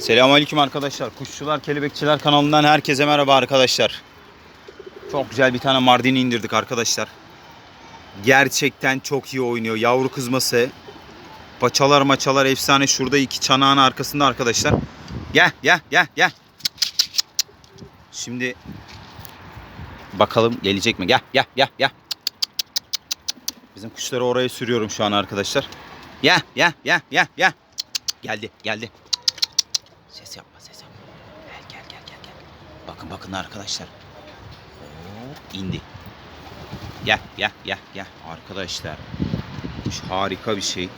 Selamünaleyküm arkadaşlar. Kuşçular, Kelebekçiler kanalından herkese merhaba arkadaşlar. Çok güzel bir tane Mardin'i indirdik arkadaşlar. Gerçekten çok iyi oynuyor. Yavru kızması. Paçalar maçalar efsane. Şurada iki çanağın arkasında arkadaşlar. Gel gel gel gel. Şimdi bakalım gelecek mi? Gel gel gel gel. Bizim kuşları oraya sürüyorum şu an arkadaşlar. Gel gel gel gel gel. Geldi geldi. Ses yapma ses yapma. Gel gel gel gel gel. Bakın bakın arkadaşlar. Hop, indi. Gel gel gel gel. Arkadaşlar. Kuş harika bir şey.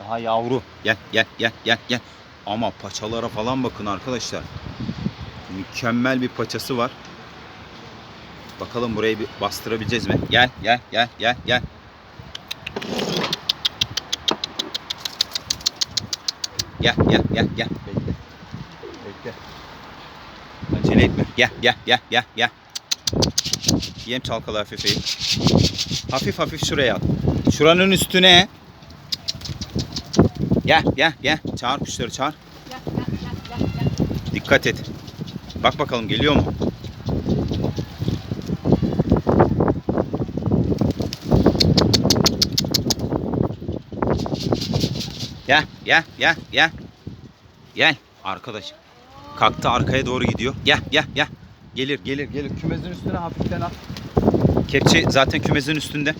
Daha yavru. Gel gel gel gel gel. Ama paçalara falan bakın arkadaşlar. Mükemmel bir paçası var. Bakalım burayı bir bastırabileceğiz mi? Gel gel gel gel gel. Gel gel gel gel. Bekle. Bekle. Acele etme. Gel gel gel gel gel. Yem çalkala hafif eğil. Hafif hafif şuraya at. Şuranın üstüne. Gel gel gel. Çağır kuşları çağır. Dikkat et. Bak bakalım geliyor mu? Gel gel gel gel. Gel arkadaş. Kalktı arkaya doğru gidiyor. Gel gel gel. Gelir gelir gelir. Kümesin üstüne hafiften at. Kepçe zaten kümesin üstünde.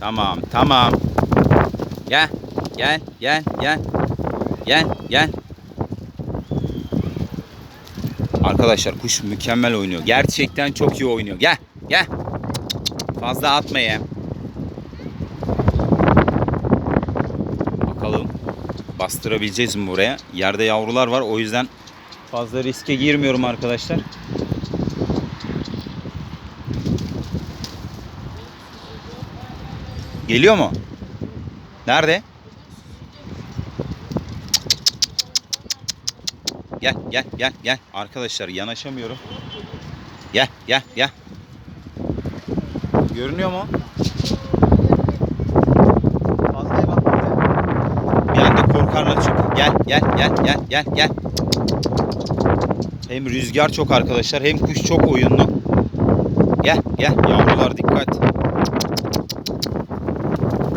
Tamam tamam. Gel gel gel gel. Gel gel. Arkadaşlar kuş mükemmel oynuyor. Gerçekten çok iyi oynuyor. Gel gel. Fazla atma ya. Bakalım bastırabileceğiz mi buraya? Yerde yavrular var o yüzden fazla riske girmiyorum arkadaşlar. Geliyor mu? Nerede? Gel gel gel gel. Arkadaşlar yanaşamıyorum. Gel gel gel. Görünüyor mu? Fazlaya bak. Bir korkarlar çünkü. Gel gel gel gel gel gel. Hem rüzgar çok arkadaşlar hem kuş çok oyunlu. Gel gel yavrular dikkat.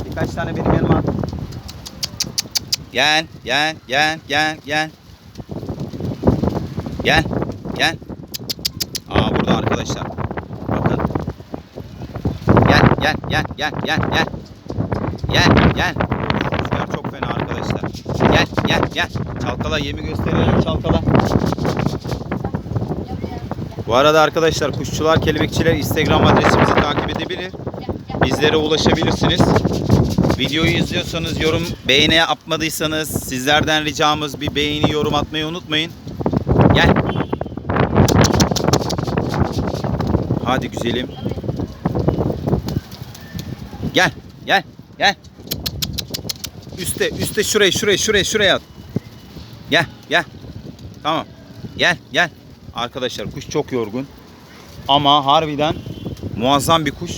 Birkaç tane benim yanıma. Gel gel gel gel gel. Gel gel. Aa burada arkadaşlar. Bakın. Gel gel gel gel gel gel. Gel gel. Rüzgar çok fena arkadaşlar. Gel. Çalkala yemi gösterelim çalkala. Bu arada arkadaşlar kuşçular kelebekçiler Instagram adresimizi takip edebilir. Bizlere ulaşabilirsiniz. Videoyu izliyorsanız yorum beğeni yapmadıysanız sizlerden ricamız bir beğeni yorum atmayı unutmayın. Gel. Hadi güzelim. Gel. Gel. Gel. Üste, üste şuraya, şuraya, şuraya, şuraya at. Gel, gel. Tamam. Gel, gel. Arkadaşlar kuş çok yorgun. Ama harbiden muazzam bir kuş.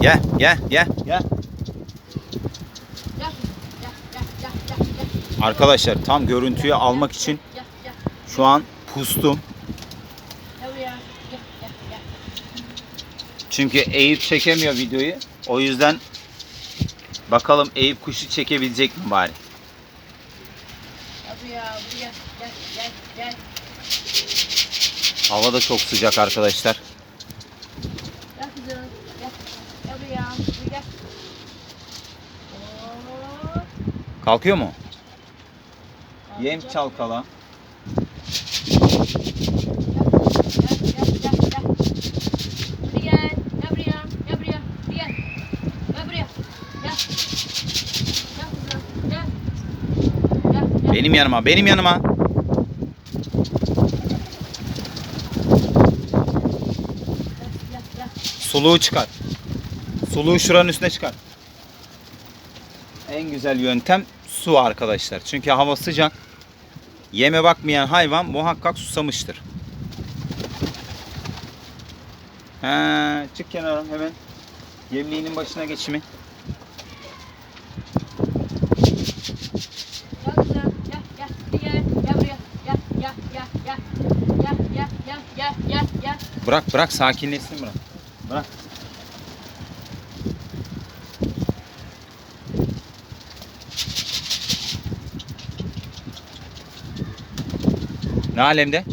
Gel, gel, gel, gel. Arkadaşlar tam görüntüyü almak için şu an pustum. Çünkü Eyüp çekemiyor videoyu. O yüzden bakalım Eyüp kuşu çekebilecek mi bari? Hava da çok sıcak arkadaşlar. Kalkıyor mu? Yem çalkala. Yanıma, benim yanıma. Suluğu çıkar. Suluğu şuranın üstüne çıkar. En güzel yöntem su arkadaşlar. Çünkü hava sıcak. Yeme bakmayan hayvan muhakkak susamıştır. Ha, çık kenara hemen. Yemliğinin başına geçimi. Gel kızım. Gel gel. Hadi gel. Gel buraya. Gel gel gel gel. Gel gel gel gel gel gel. Bırak bırak sakinleşsin bırak. Bırak. Ne alemde?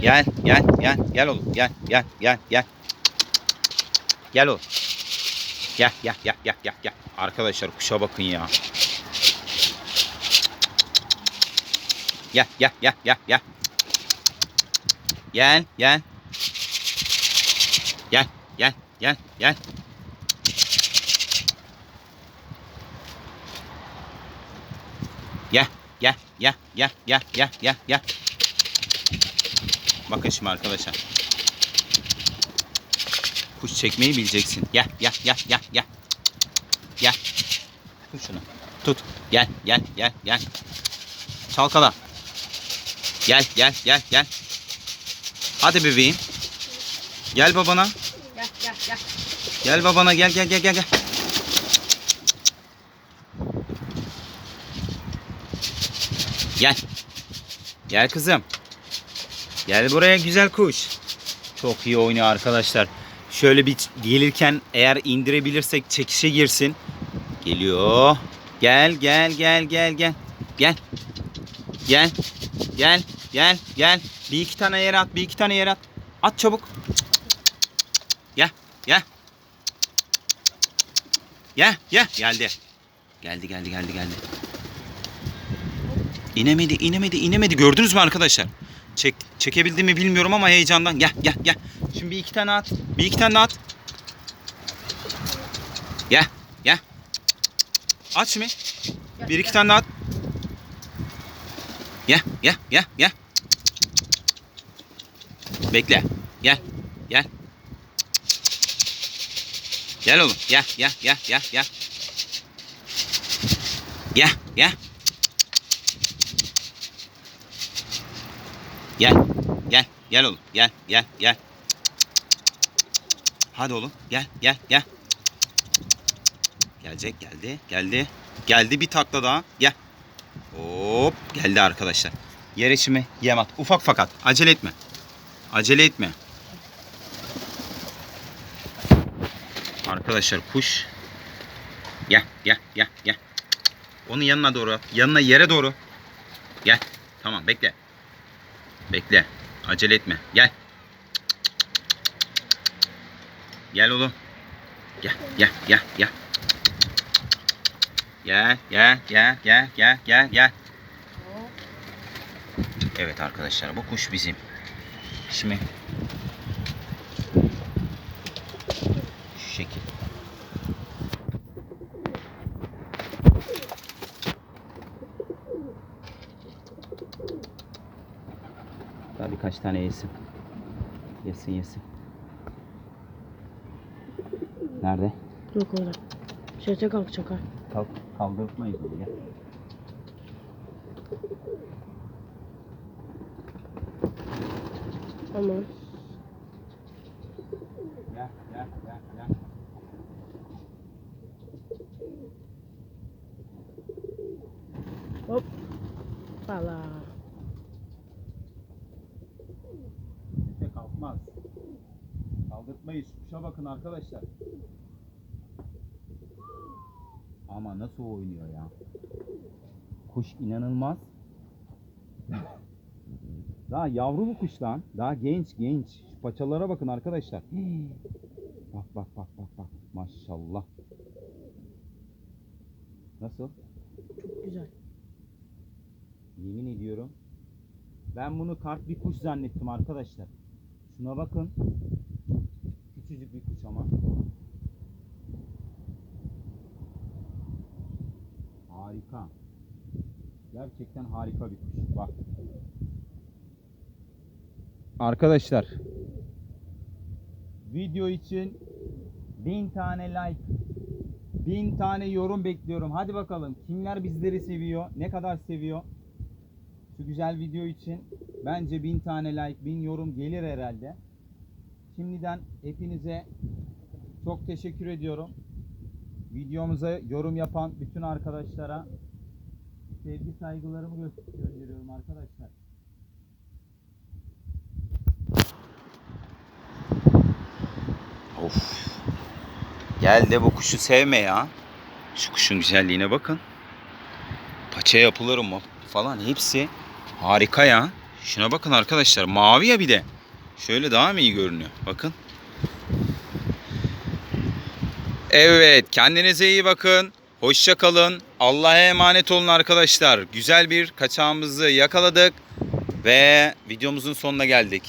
Gel gel gel gel oğlum gel gel gel gel. Gel oğlum. Gel gel gel gel gel gel. Arkadaşlar kuşa bakın ya. Gel gel gel gel gel. Gel gel. Gel gel gel gel. Gel gel gel gel gel gel gel gel. Bakın şimdi arkadaşlar. Kuş çekmeyi bileceksin. Gel gel gel gel gel. Gel. Tut şunu. Tut. Gel gel gel gel. Çalkala. Gel gel gel gel. Hadi bebeğim. Gel babana. Gel gel gel. Gel babana gel gel gel gel gel. Gel. Gel kızım. Gel buraya güzel kuş. Çok iyi oynuyor arkadaşlar. Şöyle bir gelirken eğer indirebilirsek çekişe girsin. Geliyor. Gel gel gel gel gel. Gel. Gel. Gel. Gel. Gel. Bir iki tane yere at. Bir iki tane yere at. At çabuk. Gel. Gel. Gel. Gel. Geldi. Geldi geldi geldi geldi. İnemedi inemedi inemedi. Gördünüz mü arkadaşlar? Çek, çekebildim mi bilmiyorum ama heyecandan. Gel gel gel. Şimdi bir iki tane at. Bir iki tane at. Gel gel. At şimdi. Bir iki tane at. Gel gel gel gel. Bekle. Gel. Gel. Gel oğlum. Gel gel gel gel gel. Gel gel. Gel. Gel. Gel oğlum. Gel gel gel. Hadi oğlum. Gel gel gel. Gelecek geldi. Geldi. Geldi bir takla daha. Gel. Hop geldi arkadaşlar. Yer içimi yem at. Ufak fakat acele etme. Acele etme. Arkadaşlar kuş. Gel gel gel gel. Onun yanına doğru. Yanına yere doğru. Gel. Tamam bekle. Bekle. Acele etme. Gel. Gel oğlum. Gel gel gel gel. Gel gel gel gel gel gel gel. Evet arkadaşlar bu kuş bizim. Şimdi şu şekil. Daha birkaç tane yesin. Yesin yesin. Nerede? Yok orada. Şöyle kalk çakar. Kalk, kaldırmayız onu ya. Tamam. Gel, gel, gel, gel. Hop. Valla. Kimse kalkmaz. Kaldırtmayız. Kuşa bakın arkadaşlar. Ama nasıl oynuyor ya. Kuş inanılmaz. Daha yavru bu kuş lan. Daha genç genç. Şu paçalara bakın arkadaşlar. Hii. Bak bak bak bak bak. Maşallah. Nasıl? Çok güzel. Yemin ediyorum. Ben bunu kart bir kuş zannettim arkadaşlar. Şuna bakın. Küçücük bir kuş ama. Harika. Gerçekten harika bir kuş. Bak. Arkadaşlar. Video için bin tane like, bin tane yorum bekliyorum. Hadi bakalım kimler bizleri seviyor, ne kadar seviyor. Şu güzel video için bence bin tane like, bin yorum gelir herhalde. Şimdiden hepinize çok teşekkür ediyorum. Videomuza yorum yapan bütün arkadaşlara sevgi saygılarımı gö- gönderiyorum arkadaşlar. Of. Gel de bu kuşu sevme ya. Şu kuşun güzelliğine bakın. Paça yapıları falan hepsi harika ya. Şuna bakın arkadaşlar. Mavi ya bir de. Şöyle daha mı iyi görünüyor? Bakın. Evet, kendinize iyi bakın. Hoşça kalın. Allah'a emanet olun arkadaşlar. Güzel bir kaçağımızı yakaladık ve videomuzun sonuna geldik.